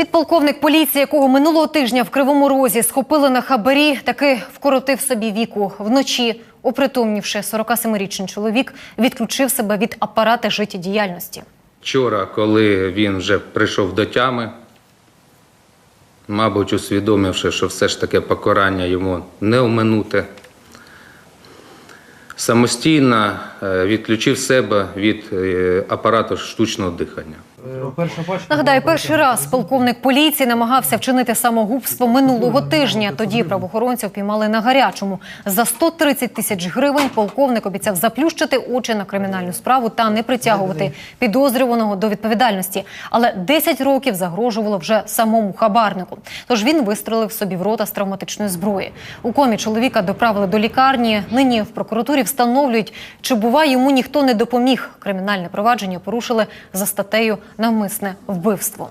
Підполковник поліції, якого минулого тижня в Кривому Розі схопили на хабарі, таки вкоротив собі віку. Вночі, опритомнівши 47-річний чоловік, відключив себе від апарата життєдіяльності. Вчора, коли він вже прийшов до тями, мабуть, усвідомивши, що все ж таки покарання йому не оминути, самостійно е, відключив себе від е, апарату штучного дихання. Нагадаю, перший раз полковник поліції намагався вчинити самогубство минулого тижня. Тоді правоохоронців піймали на гарячому. За 130 тисяч гривень полковник обіцяв заплющити очі на кримінальну справу та не притягувати підозрюваного до відповідальності. Але 10 років загрожувало вже самому хабарнику. Тож він вистрелив собі в рота з травматичної зброї. У комі чоловіка доправили до лікарні. Нині в прокуратурі встановлюють, чи буває йому ніхто не допоміг. Кримінальне провадження порушили за статтею навмисне вбивство.